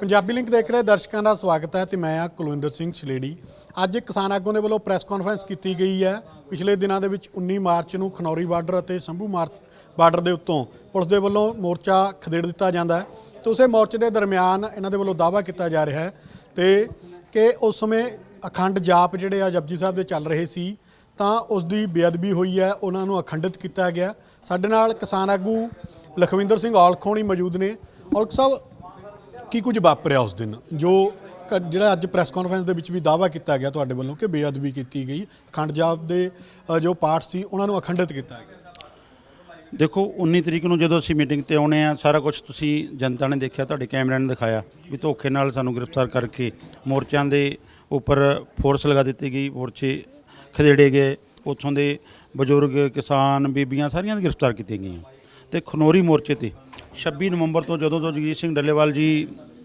Punjabi link ਦੇਖ ਰਹੇ ਦਰਸ਼ਕਾਂ ਦਾ ਸਵਾਗਤ ਹੈ ਤੇ ਮੈਂ ਆ ਕੁਲਵਿੰਦਰ ਸਿੰਘ ਛਲੇੜੀ ਅੱਜ ਕਿਸਾਨ ਆਗੂ ਦੇ ਵੱਲੋਂ ਪ੍ਰੈਸ ਕਾਨਫਰੰਸ ਕੀਤੀ ਗਈ ਹੈ। ਪਿਛਲੇ ਦਿਨਾਂ ਦੇ ਵਿੱਚ 19 ਮਾਰਚ ਨੂੰ ਖਨੌਰੀ ਬਾਰਡਰ ਅਤੇ ਸੰਭੂ ਮਾਰ- ਬਾਰਡਰ ਦੇ ਉੱਤੋਂ ਪੁਲਿਸ ਦੇ ਵੱਲੋਂ ਮੋਰਚਾ ਖਦੇੜ ਦਿੱਤਾ ਜਾਂਦਾ ਹੈ ਤੇ ਉਸੇ ਮੋਰਚੇ ਦੇ ਦਰਮਿਆਨ ਇਹਨਾਂ ਦੇ ਵੱਲੋਂ ਦਾਅਵਾ ਕੀਤਾ ਜਾ ਰਿਹਾ ਹੈ ਤੇ ਕਿ ਉਸ ਸਮੇਂ ਅਖੰਡ ਜਾਪ ਜਿਹੜੇ ਆ ਜਪਜੀ ਸਾਹਿਬ ਦੇ ਚੱਲ ਰਹੇ ਸੀ, ਤਾਂ ਉਸ ਦੀ ਬੇਅਦਬੀ ਹੋਈ ਹੈ, ਉਹਨਾਂ ਨੂੰ ਅਖੰਡਿਤ ਕੀਤਾ ਗਿਆ। ਸਾਡੇ ਨਾਲ ਕਿਸਾਨ ਆਗੂ ਲਖਵਿੰਦਰ ਸਿੰਘ ਔਲਖੋਣੀ ਮੌਜੂਦ ਨੇ। ਔਲਖ ਸਾਹਿਬ ਕੀ ਕੁਝ ਵਾਪਰਿਆ ਉਸ ਦਿਨ? ਜੋ ਕ- ਜਿਹੜਾ ਅੱਜ ਪ੍ਰੈਸ ਕਾਨਫਰੰਸ ਦੇ ਵਿੱਚ ਵੀ ਦਾਅਵਾ ਕੀਤਾ ਗਿਆ ਤੁਹਾਡੇ ਵੱਲੋਂ ਕਿ ਬੇਅਦਬੀ ਕੀਤੀ ਗਈ ਅਖੰਡ ਜਾਪ ਦੇ ਅ, ਜੋ ਪਾਠ ਸੀ ਉਹਨਾਂ ਨੂੰ ਅਖੰਡਿਤ ਕੀਤਾ ਗਿਆ। ਦੇਖੋ 19 ਤਰੀਕ ਨੂੰ ਜਦੋਂ ਅਸੀਂ ਮੀਟਿੰਗ ਤੇ ਆਉਣੇ ਆ ਸਾਰਾ ਕੁਝ ਤੁਸੀਂ ਜਨਤਾ ਨੇ ਦੇਖਿਆ ਤੁਹਾਡੇ ਕੈਮਰਿਆਂ ਨੇ ਦਿਖਾਇਆ ਵੀ ਧੋਖੇ ਨਾਲ ਸਾਨੂੰ ਗ੍ਰਿਫਤਾਰ ਕਰਕੇ ਮੋਰਚਿਆਂ ਦੇ ਉੱਪਰ ਫੋਰਸ ਲਗਾ ਦਿੱਤੀ ਗਈ ਮੋਰਚੇ ਖਦੇੜੇ ਗਏ ਉੱਥੋਂ ਦੇ ਬਜ਼ੁਰਗ ਕਿਸਾਨ ਬੀਬੀਆਂ ਸਾਰੀਆਂ ਦੀ ਗ੍ਰਿਫਤਾਰ ਕੀਤੀਆਂ ਗਈਆਂ। ਤੇ ਖਨੋਰੀ ਮੋਰਚੇ ਤੇ 26 ਨਵੰਬਰ ਤੋਂ ਜਦੋਂ ਤੋਂ ਜਗਜੀਤ ਸਿੰਘ ਡੱਲੇਵਾਲ ਜੀ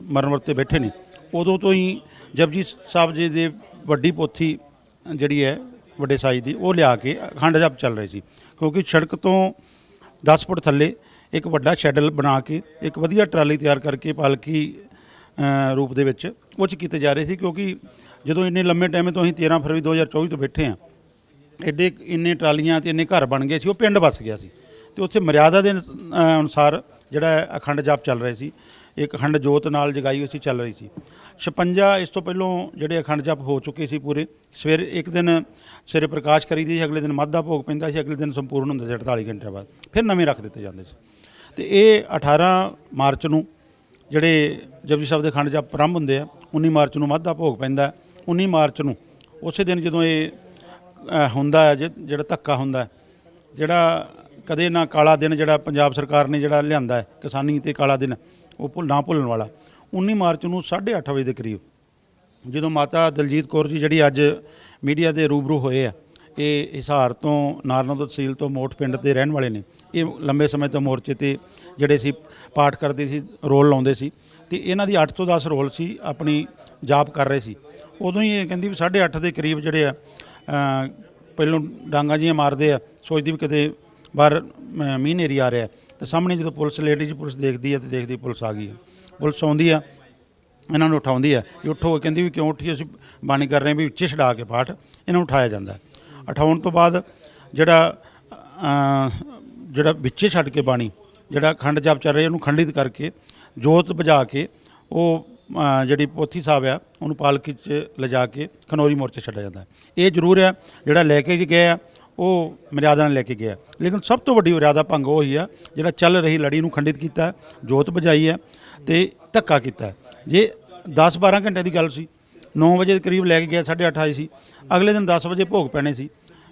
ਮਰਨ ਵਰਤੇ ਬੈਠੇ ਨੇ, ਉਦੋਂ ਤੋਂ ਹੀ ਜਪਜੀ ਸਾਹਿਬ ਜੀ ਦੇ ਵੱਡੀ ਪੋਥੀ ਜਿਹੜੀ ਹੈ, ਵੱਡੇ ਸਾਈਜ਼ ਦੀ, ਉਹ ਲਿਆ ਕੇ ਅਖੰਡ ਜਪ ਚੱਲ ਰਹੀ ਸੀ। ਕਿਉਂਕਿ ਸੜਕ ਤੋਂ 10 ਫੁੱਟ ਥੱਲੇ ਇੱਕ ਵੱਡਾ ਸ਼ੈਡਲ ਬਣਾ ਕੇ, ਇੱਕ ਵਧੀਆ ਟਰਾਲੀ ਤਿਆਰ ਕਰਕੇ ਪਾਲਕੀ ਰੂਪ ਦੇ ਵਿੱਚ ਕੁਝ ਕੀਤੇ ਜਾ ਰਹੇ ਸੀ। ਕਿਉਂਕਿ ਜਦੋਂ ਇੰਨੇ ਲੰਮੇ ਟਾਈਮ ਤੋਂ ਅਸੀਂ 13 ਫਰਵਰੀ 2024 ਤੋਂ ਬੈਠੇ ਆ ਐਡੇ ਇੰਨੇ ਟਰਾਲੀਆਂ ਤੇ ਇੰਨੇ ਘਰ ਬਣ ਗਏ ਸੀ, ਉਹ ਪਿੰਡ ਵਸ ਗਿਆ ਸੀ। ਤੇ ਉੱਥੇ ਮਰਿਆਦਾ ਦੇ ਅਨੁਸਾਰ ਜਿਹੜਾ ਅਖੰਡ ਜਾਪ ਚੱਲ ਰਿਹਾ ਸੀ, ਇੱਕ ਅਖੰਡ ਜੋਤ ਨਾਲ ਜਗਾਈ ਹੋਈ ਸੀ, ਚੱਲ ਰਹੀ ਸੀ। 56 ਇਸ ਤੋਂ ਪਹਿਲੋਂ ਜਿਹੜੇ ਅਖੰਡ ਜਪ ਹੋ ਚੁੱਕੇ ਸੀ ਪੂਰੇ, ਸਵੇਰੇ ਇੱਕ ਦਿਨ ਸਵੇਰੇ ਪ੍ਰਕਾਸ਼ ਕਰੀਦੀ ਸੀ, ਅਗਲੇ ਦਿਨ ਮੱਧ ਦਾ ਭੋਗ ਪੈਂਦਾ ਸੀ, ਅਗਲੇ ਦਿਨ ਸੰਪੂਰਨ ਹੁੰਦਾ ਸੀ 48 ਘੰਟਿਆਂ ਬਾਅਦ, ਫਿਰ ਨਵੇਂ ਰੱਖ ਦਿੱਤੇ ਜਾਂਦੇ ਸੀ। ਤੇ ਇਹ 18 ਮਾਰਚ ਨੂੰ ਜਿਹੜੇ ਜਪਜੀ ਸਾਹਿਬ ਦੇ ਅਖੰਡ ਜਪ ਪ੍ਰਾਰੰਭ ਹੁੰਦੇ ਆ 19 ਮਾਰਚ ਨੂੰ ਮੱਧ ਦਾ ਭੋਗ ਪੈਂਦਾ 19 ਮਾਰਚ ਨੂੰ ਉਸੇ ਦਿਨ ਜਦੋਂ ਇਹ ਹੁੰਦਾ ਹੈ ਜਿਹੜਾ ਧੱਕਾ ਹੁੰਦਾ ਜਿਹੜਾ ਕਦੇ ਨਾ ਕਾਲਾ ਦਿਨ ਜਿਹੜਾ ਪੰਜਾਬ ਸਰਕਾਰ ਨੇ ਜਿਹੜਾ ਲਿਆਂਦਾ ਹੈ, ਕਿਸਾਨੀ ਤੇ ਕਾਲਾ ਦਿਨ, ਉਹ ਭੁੱਲ ਨਾ ਭੁੱਲਣ ਵਾਲਾ। 19 ਮਾਰਚ ਨੂੰ 8:30 ਵਜੇ ਦੇ ਕਰੀਬ ਜਦੋਂ ਮਾਤਾ ਦਲਜੀਤ ਕੌਰ ਜੀ ਜਿਹੜੀ ਅੱਜ ਮੀਡੀਆ ਦੇ ਰੂਬਰੂ ਹੋਏ ਆ, ਇਹ ਹਿਸਾਰ ਤੋਂ ਨਾਰਨੋ ਤਹਿਸੀਲ ਤੋਂ ਮੋਠ ਪਿੰਡ ਦੇ ਰਹਿਣ ਵਾਲੇ ਨੇ। ਇਹ ਲੰਬੇ ਸਮੇਂ ਤੋਂ ਮੋਰਚੇ ਤੇ ਜਿਹੜੇ ਸੀ, ਪਾਠ ਕਰਦੇ ਸੀ, ਰੋਲ ਲਾਉਂਦੇ ਸੀ। ਤੇ ਇਹਨਾਂ ਦੀ 8 ਤੋਂ 10 ਰੋਲ ਸੀ, ਆਪਣੀ ਜਾਪ ਕਰ ਰਹੇ ਸੀ। ਉਦੋਂ ਹੀ ਇਹ ਕਹਿੰਦੀ ਵੀ 8:30 ਦੇ ਕਰੀਬ ਜਿਹੜੇ ਆ ਪਹਿਲੋਂ ਡਾਂਗਾ ਜੀਆਂ ਮਾਰਦੇ ਆ, ਸੋਚਦੀ ਵੀ ਕਿਤੇ ਬਾਹਰ ਅ, ਮੀਂਹ ਨੇਰੀ ਆ ਰਿਹਾ ਤੇ ਸਾਹਮਣੇ ਜਦੋਂ ਪੁਲਿਸ ਲੇਡੀਜ਼ ਪੁਲਿਸ ਦੇਖਦੀ ਹੈ ਤੇ ਦੇਖਦੀ ਪੁਲਿਸ ਆ ਗਈ ਹੈ ਪੁਲਿਸ ਆਉਂਦੀ ਆ ਇਹਨਾਂ ਨੂੰ ਉਠਾਉਂਦੀ ਹੈ ਇਹ ਉੱਠੋ ਕਹਿੰਦੀ ਵੀ ਕਿਉਂ ਉੱਠੀ ਅਸੀਂ ਬਾਣੀ ਕਰ ਰਹੇ ਹਾਂ ਵੀ ਉੱਚੇ ਛਡਾ ਕੇ ਪਾਠ ਇਹਨਾਂ ਨੂੰ ਉਠਾਇਆ ਜਾਂਦਾ ਹੈ। ਉਠਾਉਣ ਤੋਂ ਬਾਅਦ ਜਿਹੜਾ ਅ, ਜਿਹੜਾ ਵਿੱਚੇ ਛੱਡ ਕੇ ਬਾਣੀ ਜਿਹੜਾ ਖੰਡ ਜਾਪ ਚੱਲ ਰਿਹਾ ਉਹਨੂੰ ਖੰਡਿਤ ਕਰਕੇ ਜੋਤ ਬੁਝਾ ਕੇ ਉਹ ਅ, ਜਿਹੜੀ ਪੋਥੀ ਸਾਹਿਬ ਆ ਉਹਨੂੰ ਪਾਲਕੀ 'ਚ ਲਿਜਾ ਕੇ ਖਨੌਰੀ ਮੋਰਚੇ ਛੱਡਿਆ ਜਾਂਦਾ ਹੈ। ਇਹ ਜ਼ਰੂਰ ਹੈ ਜਿਹੜਾ ਲੈ ਕੇ ਜੀ ਗਏ ਆ ਉਹ ਮਰਿਆਦਾ ਨਾਲ ਲੈ ਕੇ ਗਿਆ। ਲੇਕਿਨ ਸਭ ਤੋਂ ਵੱਡੀ ਮਰਿਆਦਾ ਭੰਗ ਉਹ ਹੋਈ ਆ, ਜਿਹੜਾ ਚੱਲ ਰਹੀ ਲੜੀ ਨੂੰ ਖੰਡਿਤ ਕੀਤਾ ਜੋਤ ਬੁਝਾਈ ਹੈ ਤੇ ਧੱਕਾ ਕੀਤਾ ਜੇ 10 12 ਘੰਟੇ ਦੀ ਗੱਲ ਸੀ 9 ਵਜੇ ਦੇ ਕਰੀਬ ਲੈ ਕੇ ਗਿਆ 8:30 ਆਈ ਸੀ, ਅਗਲੇ ਦਿਨ 10 ਵਜੇ ਭੋਗ ਪੈਣੇ ਸੀ।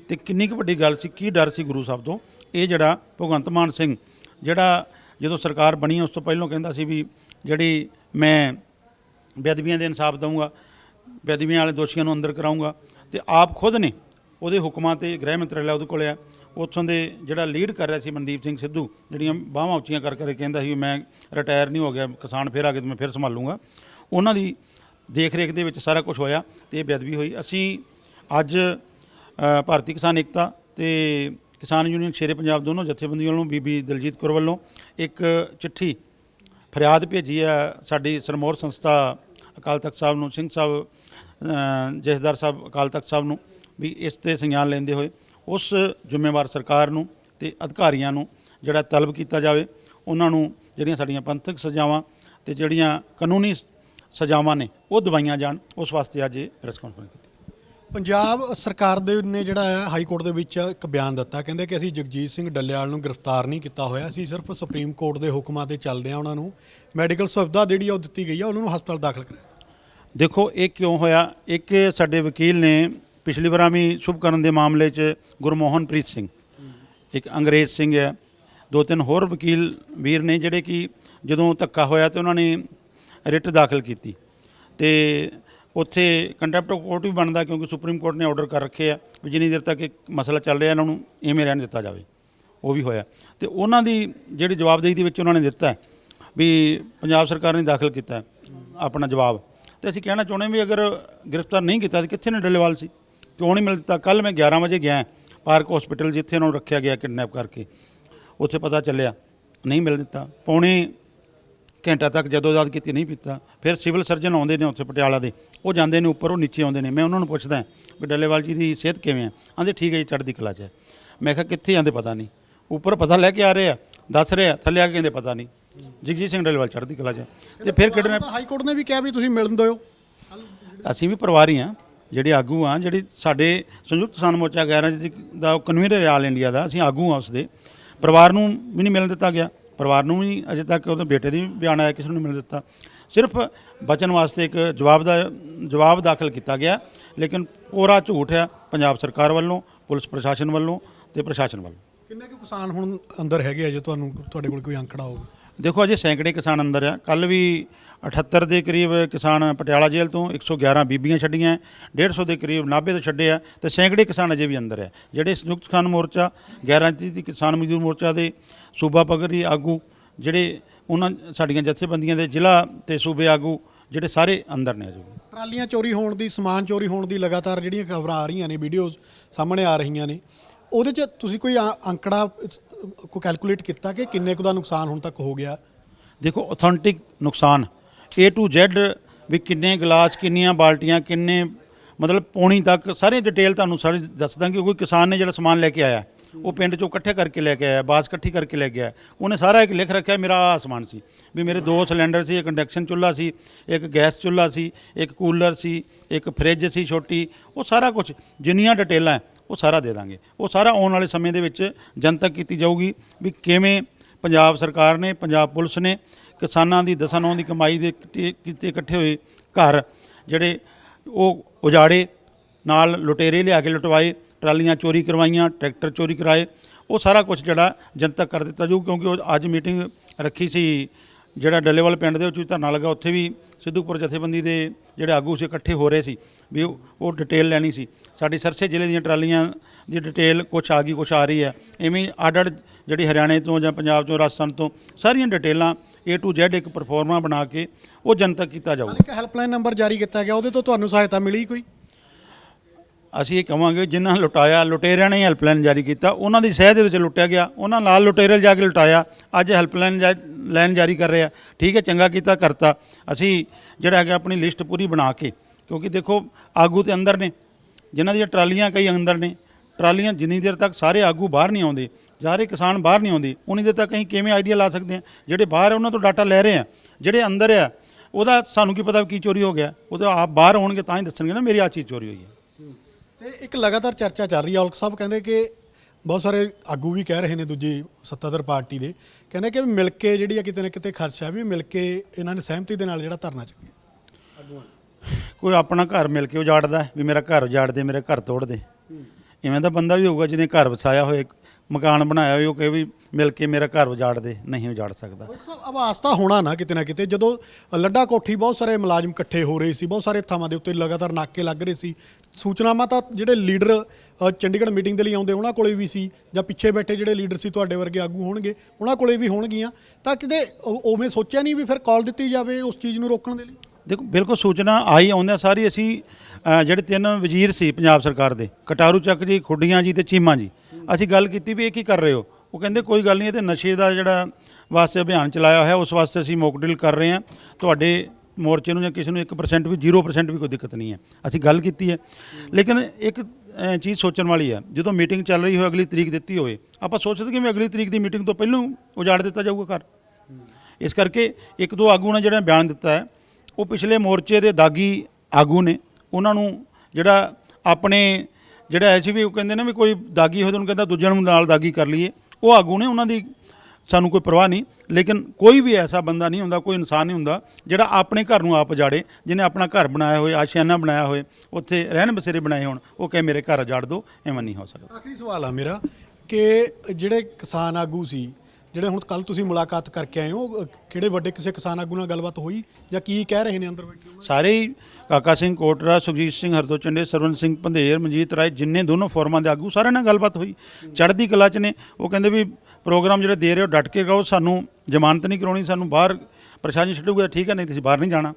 ਤੇ ਕਿੰਨੀ ਕੁ ਵੱਡੀ ਗੱਲ ਸੀ, ਕੀ ਡਰ ਸੀ ਗੁਰੂ ਸਾਹਿਬ ਤੋਂ? ਇਹ ਜਿਹੜਾ ਭਗਵੰਤ ਮਾਨ ਸਿੰਘ, ਜਿਹੜਾ ਜਦੋਂ ਸਰਕਾਰ ਬਣੀ, ਉਸ ਤੋਂ ਪਹਿਲਾਂ ਕਹਿੰਦਾ ਸੀ ਵੀ ਜਿਹੜੀ ਮੈਂ ਬੇਅਦਬੀਆਂ ਦੇ ਇਨਸਾਫ ਦਊਂਗਾ, ਬੇਅਦਬੀਆਂ ਵਾਲੇ ਦੋਸ਼ੀਆਂ ਨੂੰ ਅੰਦਰ ਕਰਾਊਂਗਾ ਤੇ ਆਪ ਖੁਦ ਨੇ ਉਹਦੇ ਹੁਕਮਾਂ ਤੇ ਗ੍ਰਹਿ ਮੰਤਰਾਲਾ ਉਹਦੇ ਕੋਲ ਆ। ਉੱਥੋਂ ਦੇ ਜਿਹੜਾ ਲੀਡ ਕਰ ਰਿਹਾ ਸੀ ਮਨਦੀਪ ਸਿੰਘ ਸਿੱਧੂ, ਜਿਹੜੀਆਂ ਬਾਹਾਂ ਉੱਚੀਆਂ ਕਰ ਕਰਕੇ ਕਹਿੰਦਾ ਸੀ ਵੀ ਮੈਂ ਰਿਟਾਇਰ ਨਹੀਂ ਹੋ ਗਿਆ, ਕਿਸਾਨ ਫਿਰ ਆ ਕੇ ਤੇ ਮੈਂ ਫਿਰ ਸੰਭਾਲੂਗਾ। ਉਹਨਾਂ ਦੀ ਦੇਖ ਰੇਖ ਦੇ ਵਿੱਚ ਸਾਰਾ ਕੁਝ ਹੋਇਆ ਤੇ ਇਹ ਬੇਅਦਬੀ ਹੋਈ। ਅਸੀਂ ਅੱਜ ਭਾਰਤੀ ਕਿਸਾਨ ਏਕਤਾ ਤੇ ਕਿਸਾਨ ਯੂਨੀਅਨ ਸ਼ੇਰੇ ਪੰਜਾਬ ਦੋਨੋਂ ਜਥੇਬੰਦੀਆਂ ਵੱਲੋਂ ਬੀਬੀ ਦਲਜੀਤ ਕੌਰ ਵੱਲੋਂ ਇੱਕ ਚਿੱਠੀ ਫਰਿਆਦ ਭੇਜੀ ਹੈ ਸਾਡੀ ਸਰਮੌਰ ਸੰਸਥਾ ਅਕਾਲ ਤਖਤ ਸਾਹਿਬ ਨੂੰ, ਸਿੰਘ ਸਾਹਿਬ ਜਥੇਦਾਰ ਸਾਹਿਬ ਅਕਾਲ ਤਖਤ ਸਾਹਿਬ ਨੂੰ। ਵੀ ਇਸ ਤੇ ਸੰਗਿਆਨ ਲੈਂਦੇ ਹੋਏ ਉਸ ਜ਼ਿੰਮੇਵਾਰ ਸਰਕਾਰ ਨੂੰ ਤੇ ਅਧਿਕਾਰੀਆਂ ਨੂੰ ਜਿਹੜਾ ਤਲਬ ਕੀਤਾ ਜਾਵੇ ਉਹਨਾਂ ਨੂੰ ਜਿਹੜੀਆਂ ਸਾਡੀਆਂ ਪੰਥਕ ਸਜ਼ਾਵਾਂ ਤੇ ਜਿਹੜੀਆਂ ਕਾਨੂੰਨੀ ਸਜ਼ਾਵਾਂ ਨੇ ਉਹ ਦਵਾਈਆਂ ਜਾਣ ਉਸ ਵਾਸਤੇ ਅੱਜ ਇਹ ਪ੍ਰੈਸ ਕਾਨਫਰੰਸ ਕੀਤੀ। ਪੰਜਾਬ ਸਰਕਾਰ ਦੇ ਨੇ ਜਿਹੜਾ ਹੈ ਹਾਈ ਕੋਰਟ ਦੇ ਵਿੱਚ ਇੱਕ ਬਿਆਨ ਦਿੱਤਾ ਕਹਿੰਦੇ ਕਿ ਅਸੀਂ ਜਗਜੀਤ ਸਿੰਘ ਡੱਲੇਵਾਲ ਨੂੰ ਗ੍ਰਿਫਤਾਰ ਨਹੀਂ ਕੀਤਾ ਹੋਇਆ ਅਸੀਂ ਸਿਰਫ ਸੁਪਰੀਮ ਕੋਰਟ ਦੇ ਹੁਕਮਾਂ ਤੇ ਚੱਲਦੇ ਆ ਉਹਨਾਂ ਨੂੰ ਮੈਡੀਕਲ ਸੁਵਿਧਾ ਜਿਹੜੀ ਆ ਉਹ ਦਿੱਤੀ ਗਈ ਆ ਉਹਨਾਂ ਨੂੰ ਹਸਪਤਾਲ ਦਾਖਲ ਕਰਾਇਆ। ਦੇਖੋ ਇਹ ਕਿਉਂ ਹੋਇਆ? ਇੱਕ ਸਾਡੇ ਵਕੀਲ ਨੇ ਪਿਛਲੀ ਵਾਰ ਵੀ ਸ਼ੁਭਕਰਨ ਦੇ ਮਾਮਲੇ 'ਚ ਗੁਰਮੋਹਨਪ੍ਰੀਤ ਸਿੰਘ। ਇੱਕ ਅੰਗਰੇਜ਼ ਸਿੰਘ ਹੈ। ਦੋ ਤਿੰਨ ਹੋਰ ਵਕੀਲ ਵੀਰ ਨੇ ਜਿਹੜੇ ਕਿ ਜਦੋਂ ਧੱਕਾ ਹੋਇਆ ਤੇ ਉਹਨਾਂ ਨੇ ਰਿਟ ਦਾਖਲ ਕੀਤੀ। ਤੇ ਉੱਥੇ ਕੰਟੈਂਪਟ ਆਫ ਕੋਰਟ ਵੀ ਬਣਦਾ ਕਿਉਂਕਿ ਸੁਪਰੀਮ ਕੋਰਟ ਨੇ ਆਰਡਰ ਕਰ ਰੱਖੇ ਆ ਵੀ ਜਿੰਨੀ ਦੇਰ ਤੱਕ ਇਹ ਮਸਲਾ ਚੱਲ ਰਿਹਾ ਇਹਨਾਂ ਨੂੰ, ਇਵੇਂ ਰਹਿਣ ਦਿੱਤਾ ਜਾਵੇ। ਉਹ ਵੀ ਹੋਇਆ। ਤੇ ਉਹਨਾਂ ਦੀ ਜਿਹੜੀ ਜਵਾਬਦੇਹੀ ਦੇ ਵਿੱਚ ਉਹਨਾਂ ਨੇ ਦਿੱਤਾ ਵੀ ਪੰਜਾਬ ਸਰਕਾਰ ਨੇ ਦਾਖਲ ਕੀਤਾ ਆਪਣਾ ਜਵਾਬ। ਤੇ ਅਸੀਂ ਕਹਿਣਾ ਚਾਹੁੰਦੇ ਵੀ ਅਗਰ ਗ੍ਰਿਫਤਾਰ ਨਹੀਂ ਕੀਤਾ ਤਾਂ ਕਿੱਥੇ ਨੇ ਡੱਲੇਵਾਲ ਸੀ? ਕਿਉਂ ਨਹੀਂ ਮਿਲ ਦਿੱਤਾ ਕੱਲ ਮੈਂ 11 ਵਜੇ ਗਿਆ ਪਾਰਕ ਹਸਪੀਟਲ ਜਿੱਥੇ ਉਹਨਾਂ ਨੂੰ ਰੱਖਿਆ ਗਿਆ ਕਿਡਨੈਪ ਕਰਕੇ। ਉੱਥੇ ਪਤਾ ਚੱਲਿਆ ਨਹੀਂ ਮਿਲ ਦਿੱਤਾ। ਪੌਣੇ ਘੰਟਾ ਤੱਕ ਜਦੋਂ ਦਾਦ ਕੀਤੀ ਨਹੀਂ ਪੀਤਾ। ਫਿਰ ਸਿਵਲ ਸਰਜਨ ਆਉਂਦੇ ਨੇ ਉੱਥੇ ਪਟਿਆਲਾ ਦੇ। ਉਹ ਜਾਂਦੇ ਨੇ ਉੱਪਰ ਉਹ ਨੀਚੇ ਆਉਂਦੇ ਨੇ। ਮੈਂ ਉਹਨਾਂ ਨੂੰ ਪੁੱਛਦਾ ਵੀ ਡੱਲੇਵਾਲ ਜੀ ਦੀ ਸਿਹਤ ਕਿਵੇਂ ਆ? ਆਂਦੇ ਠੀਕ ਹੈ ਜੀ ਚੜ੍ਹਦੀ ਕਲਾ 'ਚ ਹੈ। ਮੈਂ ਕਿਹਾ ਕਿੱਥੇ ਆਂਦੇ ਪਤਾ ਨਹੀਂ? ਉੱਪਰ ਪਤਾ ਲੈ ਕੇ ਆ ਰਹੇ ਆ ਦੱਸ ਰਹੇ ਆ ਥੱਲੇ ਆ ਕੇ ਕਹਿੰਦੇ ਪਤਾ ਨਹੀਂ। ਜਗਜੀਤ ਸਿੰਘ ਡੱਲੇਵਾਲ ਚੜ੍ਹਦੀ ਕਲਾ 'ਚ। ਤੇ ਫਿਰ ਕਿਡਨੈਪ ਹਾਈ ਕੋਰਟ ਨੇ ਵੀ ਕਿਹਾ ਵੀ ਤੁਸੀਂ ਮਿਲਣ ਦਿਓ। ਅਸੀਂ ਵੀ ਪਰਿਵਾਰੀ ਹਾਂ। ਜਿਹੜੇ ਆਗੂ ਆ ਜਿਹੜੇ ਸਾਡੇ ਸੰਯੁਕਤ ਕਿਸਾਨ ਮੋਰਚਾ ਗੈਰਾਂ ਦਾ ਕਨਵੀਨਰ ਆਲ ਇੰਡੀਆ ਦਾ ਅਸੀਂ ਆਗੂ ਆ ਉਸਦੇ। ਪਰਿਵਾਰ ਨੂੰ ਵੀ ਨਹੀਂ ਮਿਲਣ ਦਿੱਤਾ ਗਿਆ। ਪਰਿਵਾਰ ਨੂੰ ਵੀ ਅਜੇ ਤੱਕ ਉਹਦੇ ਬੇਟੇ ਦੀ ਵੀ ਬਿਆਨ ਆਇਆ ਕਿਸੇ ਨੂੰ ਨਹੀਂ ਮਿਲਣ ਦਿੱਤਾ। ਸਿਰਫ ਬਚਨ ਵਾਸਤੇ ਇੱਕ ਜਵਾਬ ਦਾ ਜਵਾਬ ਦਾਖਲ ਕੀਤਾ ਗਿਆ ਲੇਕਿਨ ਪੂਰਾ ਝੂਠ ਹੈ ਪੰਜਾਬ ਸਰਕਾਰ ਵੱਲੋਂ ਪੁਲਿਸ ਪ੍ਰਸ਼ਾਸਨ ਵੱਲੋਂ ਤੇ ਪ੍ਰਸ਼ਾਸਨ ਵੱਲੋਂ। ਕਿੰਨੇ ਕੁ ਕਿਸਾਨ ਹੁਣ ਅੰਦਰ ਹੈਗੇ ਆ ਜੇ ਤੁਹਾਨੂੰ ਤੁਹਾਡੇ ਕੋਲ ਕੋਈ ਅੰਕੜਾ ਹੋਵੇ? ਦੇਖੋ ਅਜੇ ਸੈਂਕੜੇ ਕਿਸਾਨ ਅੰਦਰ ਆ। ਕੱਲ ਵੀ 78 ਦੇ ਕਰੀਬ ਕਿਸਾਨ ਪਟਿਆਲਾ ਜੇਲ੍ਹ ਤੋਂ 111 ਬੀਬੀਆਂ ਛੱਡੀਆਂ 150 ਦੇ ਕਰੀਬ ਨਾਭੇ ਤੋਂ ਛੱਡੇ ਆ ਤੇ ਸੈਂਕੜੇ ਕਿਸਾਨ ਅਜੇ ਵੀ ਅੰਦਰ ਆ ਜਿਹੜੇ ਸੰਯੁਕਤ ਕਿਸਾਨ ਮੋਰਚਾ 11 ਦੀ ਕਿਸਾਨ ਮਜ਼ਦੂਰ ਮੋਰਚਾ ਦੇ ਸੂਬਾ ਪਗੜੀ ਆਗੂ ਜਿਹੜੇ ਉਹਨਾਂ ਸਾਡੀਆਂ ਜਥੇਬੰਦੀਆਂ ਦੇ ਜ਼ਿਲ੍ਹਾ ਤੇ ਸੂਬੇ ਆਗੂ ਜਿਹੜੇ ਸਾਰੇ ਅੰਦਰ ਨੇ ਅਜੇ। ਟਰਾਲੀਆਂ ਚੋਰੀ ਹੋਣ ਦੀ ਸਮਾਨ ਚੋਰੀ ਹੋਣ ਦੀ ਲਗਾਤਾਰ ਜਿਹੜੀਆਂ ਖਬਰਾਂ ਆ ਰਹੀਆਂ ਨੇ ਵੀਡੀਓਜ਼ ਸਾਹਮਣੇ ਆ ਰਹੀਆਂ ਨੇ ਉਹਦੇ 'ਚ ਤੁਸੀਂ ਕੋਈ ਅੰਕੜਾ ਕੋ ਕੈਲਕੂਲੇਟ ਕੀਤਾ ਕਿ ਕਿੰਨੇ ਕੁ ਦਾ ਨੁਕਸਾਨ ਹੁਣ ਤੱਕ ਹੋ ਗਿਆ ਦੇਖੋ ਆਥੈਂਟਿਕ ਨੁਕਸਾਨ A to Z ਵੀ ਕਿੰਨੇ ਗਲਾਸ, ਕਿੰਨੀਆਂ ਬਾਲਟੀਆਂ, ਕਿੰਨੇ, ਮਤਲਬ ਪੌਣੀ ਤੱਕ ਸਾਰੇ ਡਿਟੇਲ ਤੁਹਾਨੂੰ ਸਾਰੀ ਦੱਸ ਦਾਂਗੇ ਕੋਈ ਕਿਸਾਨ ਨੇ ਜਿਹੜਾ ਸਮਾਨ ਲੈ ਕੇ ਆਇਆ, ਉਹ ਪਿੰਡ ਚੋਂ ਇਕੱਠੇ ਕਰਕੇ ਲੈ ਕੇ ਆਇਆ, ਬਾਸ ਇਕੱਠੀ ਕਰਕੇ ਲੈ ਗਿਆ ਉਹਨੇ ਸਾਰਾ ਇੱਕ ਲਿਖ ਰੱਖਿਆ, ਮੇਰਾ ਆਹ ਸਮਾਨ ਸੀ। ਵੀ ਮੇਰੇ ਦੋ ਸਿਲੰਡਰ ਸੀ, ਇੱਕ ਇੰਡਕਸ਼ਨ ਚੁੱਲ੍ਹਾ ਸੀ, ਇੱਕ ਗੈਸ ਚੁੱਲ੍ਹਾ ਸੀ, ਇੱਕ ਕੂਲਰ ਸੀ, ਇੱਕ ਫ੍ਰਿਜ ਸੀ ਛੋਟੀ, ਉਹ ਸਾਰਾ ਕੁਝ ਜਿੰਨੀਆਂ ਡਿਟੇਲਾਂ ਉਹ ਸਾਰਾ ਦੇ ਦਾਂਗੇ। ਉਹ ਸਾਰਾ ਆਉਣ ਵਾਲੇ ਸਮੇਂ ਦੇ ਵਿੱਚ ਜਨਤਕ ਕੀਤੀ ਜਾਊਗੀ ਵੀ ਕਿਵੇਂ ਪੰਜਾਬ ਸਰਕਾਰ ਨੇ, ਪੰਜਾਬ ਪੁਲਿਸ ਨੇ ਕਿਸਾਨਾਂ ਦੀ ਦਸਾਂ ਨੌਂ ਦੀ ਕਮਾਈ ਦੇ ਕੀਤੇ ਕੀਤੇ ਇਕੱਠੇ ਹੋਏ ਘਰ ਜਿਹੜੇ ਉਹ ਉਜਾੜੇ, ਨਾਲ ਲੁਟੇਰੇ ਲਿਆ ਕੇ ਲੁਟਵਾਏ, ਟਰਾਲੀਆਂ ਚੋਰੀ ਕਰਵਾਈਆਂ, ਟਰੈਕਟਰ ਚੋਰੀ ਕਰਾਏ, ਉਹ ਸਾਰਾ ਕੁਝ ਜਿਹੜਾ ਜਨਤਕ ਕਰ ਦਿੱਤਾ ਜਾਊ ਕਿਉਂਕਿ ਉਹ ਅੱਜ ਮੀਟਿੰਗ ਰੱਖੀ ਸੀ ਜਿਹੜਾ ਡੱਲੇਵਾਲ ਪਿੰਡ ਦੇ ਵਿੱਚ ਵੀ ਧਰਨਾ ਲੱਗਾ, ਉੱਥੇ ਵੀ ਸਿੱਧੂਪੁਰ ਜਥੇਬੰਦੀ ਦੇ ਜਿਹੜੇ ਆਗੂ ਸੀ, ਇਕੱਠੇ ਹੋ ਰਹੇ ਸੀ ਵੀ ਉਹ ਡਿਟੇਲ ਲੈਣੀ ਸੀ। ਸਾਡੀ ਸਰਸੇ ਜ਼ਿਲ੍ਹੇ ਦੀਆਂ ਟਰਾਲੀਆਂ ਦੀ ਡਿਟੇਲ ਕੁਛ ਆ ਗਈ, ਕੁਛ ਆ ਰਹੀ ਹੈ। ਐਵੇਂ ਅੱਡ ਅੱਡ ਜਿਹੜੀ ਹਰਿਆਣੇ ਤੋਂ ਜਾਂ ਪੰਜਾਬ ਤੋਂ ਰਾਜਸਥਾਨ ਤੋਂ ਸਾਰੀਆਂ ਡਿਟੇਲਾਂ A to Z ਇੱਕ ਪਰਫਾਰਮਾ ਬਣਾ ਕੇ ਉਹ ਜਨਤਕ ਕੀਤਾ ਜਾਊਗਾ। ਇੱਕ ਹੈਲਪਲਾਈਨ ਨੰਬਰ ਜਾਰੀ ਕੀਤਾ ਗਿਆ, ਉਹਦੇ ਤੋਂ ਤੁਹਾਨੂੰ ਸਹਾਇਤਾ ਮਿਲੀ ਕੋਈ? ਅਸੀਂ ਇਹ ਕਹਾਂਗੇ ਜਿਨ੍ਹਾਂ ਲੁਟਾਇਆ, ਲੁਟੇਰਿਆਂ ਨੇ ਹੈਲਪਲਾਈਨ ਜਾਰੀ ਕੀਤਾ, ਉਹਨਾਂ ਦੀ ਸਹਿ ਦੇ ਵਿੱਚ ਲੁੱਟਿਆ ਗਿਆ, ਉਹਨਾਂ ਨਾਲ ਲੁਟੇਰੇ ਜਾ ਕੇ ਲੁਟਾਇਆ, ਅੱਜ ਹੈਲਪਲਾਈਨ ਲਾਈਨ ਜਾਰੀ ਕਰ ਰਿਹਾ। ਠੀਕ ਹੈ, ਚੰਗਾ ਕੀਤਾ, ਕਰਤਾ। ਅਸੀਂ ਜਿਹੜਾ ਹੈਗਾ ਆਪਣੀ ਲਿਸਟ ਪੂਰੀ ਬਣਾ ਕੇ, ਕਿਉਂਕਿ ਦੇਖੋ, ਆਗੂ ਤੇ ਅੰਦਰ ਨੇ, ਜਿਨ੍ਹਾਂ ਦੀਆਂ ਟਰਾਲੀਆਂ ਕਈ ਅੰਦਰ ਨੇ, ਟਰਾਲੀਆਂ ਜਿੰਨੀ ਦੇਰ ਤੱਕ ਸਾਰੇ ਆਗੂ ਬਾਹਰ ਨਹੀਂ ਆਉਂਦੇ ਸਾਰੇ ਕਿਸਾਨ ਬਾਹਰ ਨਹੀਂ ਆਉਂਦੇ, ਉਨੀ ਦੇਰ ਤੱਕ ਅਸੀਂ ਕਿਵੇਂ ਆਈਡੀਆ ਲਾ ਸਕਦੇ ਹਾਂ? ਜਿਹੜੇ ਬਾਹਰ ਆ, ਉਹਨਾਂ ਤੋਂ ਡਾਟਾ ਲੈ ਰਹੇ ਆ, ਜਿਹੜੇ ਅੰਦਰ ਆ, ਉਹਦਾ ਸਾਨੂੰ ਕੀ ਪਤਾ ਕੀ ਚੋਰੀ ਹੋ ਗਿਆ, ਉਹ ਤਾਂ ਆਪ ਬਾਹਰ ਹੋਣਗੇ ਤਾਂ ਹੀ ਦੱਸਣਗੇ ਨਾ, ਮੇਰੀ ਆ ਚੀਜ਼ ਚੋਰੀ ਹੋਈ ਹੈ। ਤੇ ਇੱਕ ਲਗਾਤਾਰ ਚਰਚਾ ਚੱਲ ਰਹੀ ਹੈ ਔਲਖ ਸਾਹਿਬ ਕਹਿੰਦੇ ਕਿ ਬਹੁਤ ਸਾਰੇ ਆਗੂ ਵੀ ਕਹਿ ਰਹੇ ਨੇ ਦੂਜੀ ਸੱਤਾਧਰ ਪਾਰਟੀ ਦੇ। ਕਹਿੰਦੇ ਕਿ ਮਿਲ ਕੇ ਜਿਹੜੀ ਆ ਕਿਤੇ ਨਾ ਕਿਤੇ ਖਰਚਾ ਵੀ ਮਿਲ ਕੇ ਇਹਨਾਂ ਨੇ ਸਹਿਮਤੀ ਦੇ ਨਾਲ ਜਿਹੜਾ ਧਰਨਾ ਚੱਕਿਆ। ਕੋਈ ਆਪਣਾ ਘਰ ਮਿਲ ਕੇ ਉਜਾੜਦਾ ਵੀ ਮੇਰਾ ਘਰ ਉਜਾੜ ਦੇ ਮੇਰੇ ਘਰ ਤੋੜ ਦੇ ਇਵੇਂ ਦਾ ਬੰਦਾ ਵੀ ਹੋਊਗਾ ਜਿਹਨੇ ਘਰ ਵਸਾਇਆ ਹੋਏ ਮਕਾਨ ਬਣਾਇਆ ਹੋਵੇ ਉਹ ਕਹੇ ਵੀ ਮਿਲ ਕੇ ਮੇਰਾ ਘਰ ਉਜਾੜ ਦੇ ਨਹੀਂ ਉਜਾੜ ਸਕਦਾ। ਆਵਾਜ਼ ਤਾਂ ਹੋਣਾ ਨਾ ਕਿਤੇ ਨਾ ਕਿਤੇ ਜਦੋਂ ਲੱਡਾ ਕੋਠੀ ਬਹੁਤ ਸਾਰੇ ਮੁਲਾਜ਼ਮ ਇਕੱਠੇ ਹੋ ਰਹੇ ਸੀ ਬਹੁਤ ਸਾਰੇ ਥਾਵਾਂ ਦੇ ਉੱਤੇ ਲਗਾਤਾਰ ਨਾਕੇ ਲੱਗ ਰਹੇ ਸੀ। ਸੂਚਨਾਵਾਂ ਤਾਂ ਜਿਹੜੇ ਲੀਡਰ ਚੰਡੀਗੜ੍ਹ ਮੀਟਿੰਗ ਦੇ ਲਈ ਆਉਂਦੇ ਉਹਨਾਂ ਕੋਲੇ ਵੀ ਸੀ ਜਾਂ ਪਿੱਛੇ ਬੈਠੇ ਜਿਹੜੇ ਲੀਡਰ ਸੀ ਤੁਹਾਡੇ ਵਰਗੇ ਆਗੂ ਹੋਣਗੇ ਉਹਨਾਂ ਕੋਲੇ ਵੀ ਹੋਣਗੀਆਂ। ਤਾਂ ਕਿਤੇ ਉਵੇਂ ਸੋਚਿਆ ਨਹੀਂ ਵੀ ਫਿਰ ਕਾਲ ਦਿੱਤੀ ਜਾਵੇ ਉਸ ਚੀਜ਼ ਨੂੰ ਰੋਕਣ ਦੇ ਲਈ? ਦੇਖੋ ਬਿਲਕੁਲ ਸੂਚਨਾ ਆਈ ਆਉਂਦਿਆਂ ਸਾਰੀ ਅਸੀਂ ਜਿਹੜੇ ਤਿੰਨ ਵਜ਼ੀਰ ਸੀ ਪੰਜਾਬ ਸਰਕਾਰ ਦੇ ਕਟਾਰੂ ਚੱਕ ਜੀ ਖੁੱਡੀਆਂ ਜੀ ਤੇ ਚੀਮਾ ਜੀ ਅਸੀਂ ਗੱਲ ਕੀਤੀ ਵੀ ਇਹ ਕੀ ਕਰ ਰਹੇ ਹੋ? ਉਹ ਕਹਿੰਦੇ ਕੋਈ ਗੱਲ ਨਹੀਂ, ਇਹ ਤੇ ਨਸ਼ੇ ਦਾ ਜਿਹੜਾ ਵਾਸਤੇ ਅਭਿਆਨ ਚਲਾਇਆ ਹੋਇਆ, ਉਸ ਵਾਸਤੇ ਅਸੀਂ ਮੌਕ ਡਰਿਲ ਕਰ ਰਹੇ ਹਾਂ। ਤੁਹਾਡੇ ਮੋਰਚੇ ਨੂੰ ਜਾਂ ਕਿਸੇ ਨੂੰ 1% ਵੀ 0% ਵੀ ਕੋਈ ਦਿੱਕਤ ਨਹੀਂ ਹੈ। ਅਸੀਂ ਗੱਲ ਕੀਤੀ ਹੈ। ਲੇਕਿਨ ਇੱਕ ਚੀਜ਼ ਸੋਚਣ ਵਾਲੀ ਹੈ, ਜਦੋਂ ਮੀਟਿੰਗ ਚੱਲ ਰਹੀ ਹੋਵੇ ਅਗਲੀ ਤਰੀਕ ਦਿੱਤੀ ਹੋਵੇ, ਆਪਾਂ ਸੋਚਦੇ ਕਿ ਮੈਂ ਅਗਲੀ ਤਰੀਕ ਦੀ ਮੀਟਿੰਗ ਤੋਂ ਪਹਿਲਾਂ ਉਜਾੜ ਦਿੱਤਾ ਜਾਊਗਾ ਘਰ। ਇਸ ਕਰਕੇ ਇੱਕ ਦੋ ਆਗੂ ਨੇ ਜਿਹੜਾ ਬਿਆਨ ਦਿੱਤਾ ਹੈ, ਉਹ ਪਿਛਲੇ ਮੋਰਚੇ ਦੇ ਦਾਗੀ ਆਗੂ ਨੇ, ਉਹਨਾਂ ਨੂੰ ਜਿਹੜਾ ਆਪਣੇ ਜਿਹੜਾ ਐਸੀ ਵੀ ਉਹ ਕਹਿੰਦੇ ਨੇ ਵੀ ਕੋਈ ਦਾਗੀ ਹੋਏ ਤਾਂ ਉਹਨੂੰ ਕਹਿੰਦਾ ਦੂਜਿਆਂ ਨੂੰ ਨਾਲ ਦਾਗੀ ਕਰ ਲਈਏ। ਉਹ ਆਗੂ ਨੇ, ਉਹਨਾਂ ਦੀ ਸਾਨੂੰ ਕੋਈ ਪਰਵਾਹ ਨਹੀਂ। ਲੇਕਿਨ ਕੋਈ ਵੀ ਐਸਾ ਬੰਦਾ ਨਹੀਂ ਹੁੰਦਾ, ਕੋਈ ਇਨਸਾਨ ਨਹੀਂ ਹੁੰਦਾ ਜਿਹੜਾ ਆਪਣੇ ਘਰ ਨੂੰ ਆਪ ਜਾੜੇ ਜਿਹਨੇ ਆਪਣਾ ਘਰ ਬਣਾਇਆ ਹੋਏ, ਆਸ਼ਿਆਨਾ ਬਣਾਇਆ ਹੋਏ, ਉੱਥੇ ਰਹਿਣ ਬਸੇਰੇ ਬਣਾਏ ਹੋਣ, ਉਹ ਕਹੇ ਮੇਰੇ ਘਰ ਜਾੜ ਦਿਓ ਐਵੇਂ ਨਹੀਂ ਹੋ ਸਕਦਾ। ਆਖਰੀ ਸਵਾਲ ਆ ਮੇਰਾ ਕਿ ਜਿਹੜੇ ਕਿਸਾਨ ਆਗੂ ਸੀ ਜਿਹੜੇ ਹੁਣ ਕੱਲ ਤੁਸੀਂ ਮੁਲਾਕਾਤ ਕਰਕੇ ਆਏ ਹੋ ਕਿਹੜੇ ਵੱਡੇ ਕਿਸੇ ਕਿਸਾਨ ਆਗੂ ਨਾਲ ਗੱਲਬਾਤ ਹੋਈ ਜਾਂ ਕੀ ਕਹਿ ਰਹੇ ਨੇ ਅੰਦਰ ਬੈਠੇ ਸਾਰੇ ਹੀ ਕਾਕਾ ਸਿੰਘ ਕੋਟਰਾ, ਸੁਖਜੀਤ ਸਿੰਘ ਹਰਦੋ ਚੰਡੇ ਸਰਵਨ ਸਿੰਘ ਪੰਧੇਰ ਮਨਜੀਤ ਰਾਏ, ਜਿੰਨੇ ਦੋਨੋਂ ਫੋਰਮਾਂ ਦੇ ਆਗੂ, ਸਾਰਿਆਂ ਨਾਲ ਗੱਲਬਾਤ ਹੋਈ। ਚੜ੍ਹਦੀ ਕਲਾ ਚ ਨੇ। ਉਹ ਕਹਿੰਦੇ ਵੀ ਪ੍ਰੋਗਰਾਮ ਜਿਹੜੇ ਦੇ ਰਹੇ ਹੋ, ਡਟ ਕੇ ਕਰੋ ਸਾਨੂੰ ਜ਼ਮਾਨਤ ਨਹੀਂ ਕਰਾਉਣੀ, ਸਾਨੂੰ ਬਾਹਰ ਪ੍ਰਸ਼ਾਸਨ ਛੱਡੂਗਾ, ਠੀਕ ਹੈ, ਨਹੀਂ ਤੁਸੀਂ ਬਾਹਰ ਨਹੀਂ ਜਾਣਾ।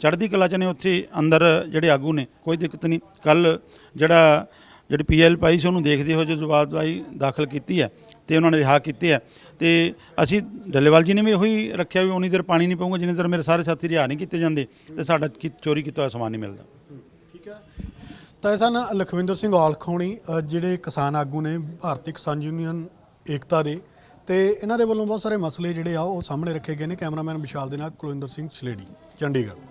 ਚੜ੍ਹਦੀ ਕਲਾ ਚ ਨੇ, ਉੱਥੇ ਅੰਦਰ ਜਿਹੜੇ ਆਗੂ ਨੇ, ਕੋਈ ਦਿੱਕਤ ਨਹੀਂ। ਕੱਲ ਜਿਹੜਾ, ਜਿਹੜੀ ਪੀਐਲ ਪਾਈ ਸੀ, ਉਹਨੂੰ ਦੇਖਦੇ ਹੋਏ ਜੋ ਜਵਾਬਦਾਰੀ ਦਾਖਲ ਕੀਤੀ ਹੈ। ਤੇ ਉਹਨਾਂ ਨੇ ਰਿਹਾ ਕੀਤੇ ਆ। ਤੇ ਅਸੀਂ ਡੱਲੇਵਾਲ ਜੀ ਨੇ ਵੀ ਉਹੀ ਰੱਖਿਆ ਵੀ ਉਨੀ ਦੇਰ ਪਾਣੀ ਨਹੀਂ ਪਊਗਾ ਜਿੰਨੀ ਦੇਰ ਮੇਰੇ ਸਾਰੇ ਸਾਥੀ ਰਿਹਾ ਨਹੀਂ ਕੀਤੇ ਜਾਂਦੇ ਤੇ ਸਾਡਾ ਕੀ- ਚੋਰੀ ਕੀਤਾ ਹੋਇਆ ਸਮਾਨ ਨਹੀਂ ਮਿਲਦਾ। ਠੀਕ ਹੈ। ਤਾਂ ਇਹ ਸਨ ਲਖਵਿੰਦਰ ਸਿੰਘ ਔਲਖੋਣੀ ਅ, ਜਿਹੜੇ ਕਿਸਾਨ ਆਗੂ ਨੇ ਭਾਰਤੀ ਕਿਸਾਨ ਯੂਨੀਅਨ ਏਕਤਾ ਦੇ। ਤੇ ਇਹਨਾਂ ਦੇ ਵੱਲੋਂ ਬਹੁਤ ਸਾਰੇ ਮਸਲੇ ਜਿਹੜੇ ਆ ਉਹ ਸਾਹਮਣੇ ਰੱਖੇ ਗਏ ਨੇ। ਕੈਮਰਾਮੈਨ ਵਿਸ਼ਾਲ ਦੇ ਨਾਲ ਕੁਲਵਿੰਦਰ ਸਿੰਘ ਸਲੇੜੀ ਚੰਡੀਗੜ੍ਹ।